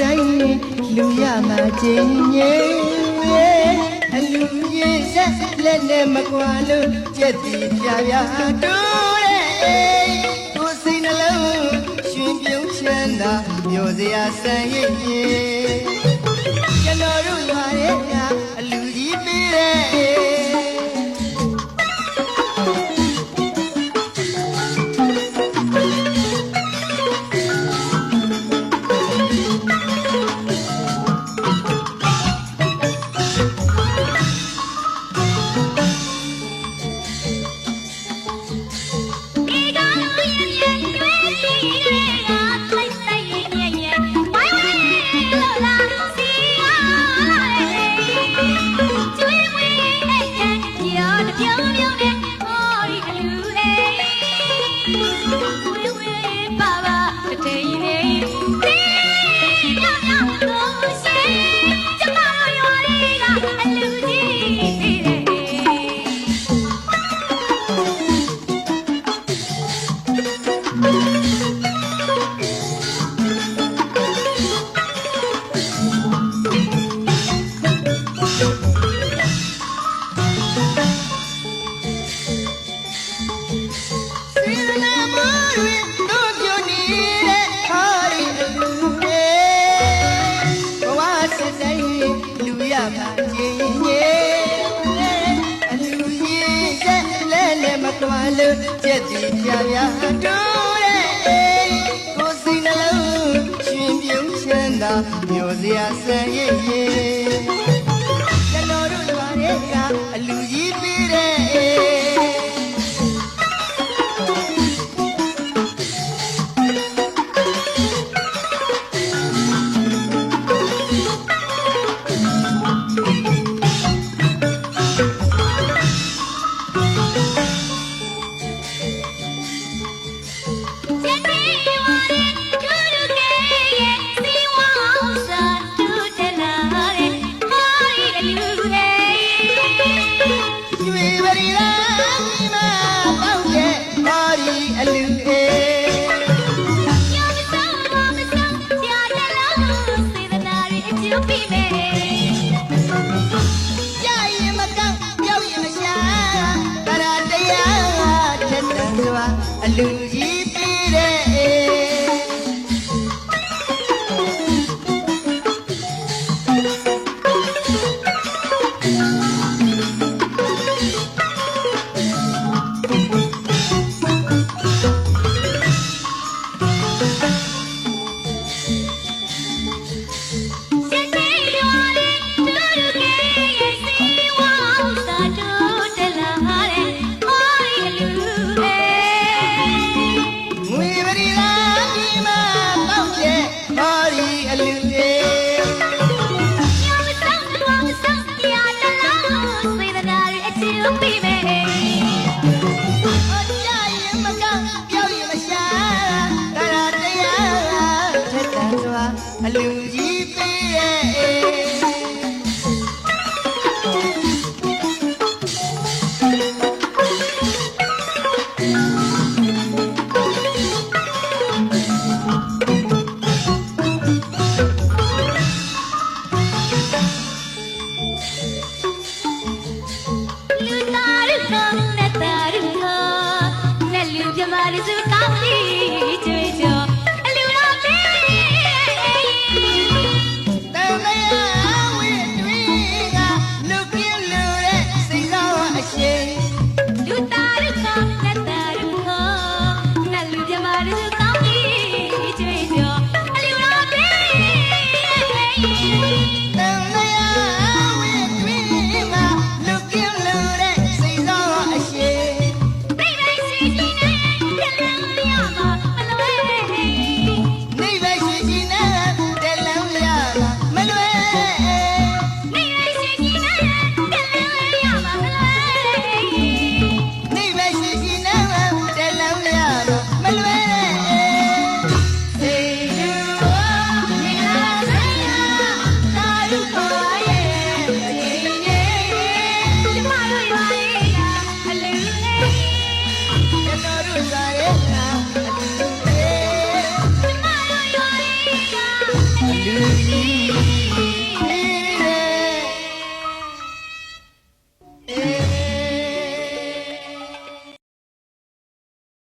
လူရမှာချင်းချင်းအလူကြီးဆက်လက်နဲ့မကွာလို့ကြက်တီပြပြတိုးတဲ့ကိုယ်စိတ်နှလုံးရှင်ပြုံးချမ်းသာမျိုးစရာဆန်းရိပ်ရင်ကျွန်တော်တို့ရွာရဲ့ကအလူကြီးပေးတဲ့ ကွာလို့ကြက်တီပြပြတိုးတဲ့ကိုယ်စိတ်နှလုံးရှင်ပြုံးချမ်းသာမျိုးစရာဆန်းရိပ်ရင်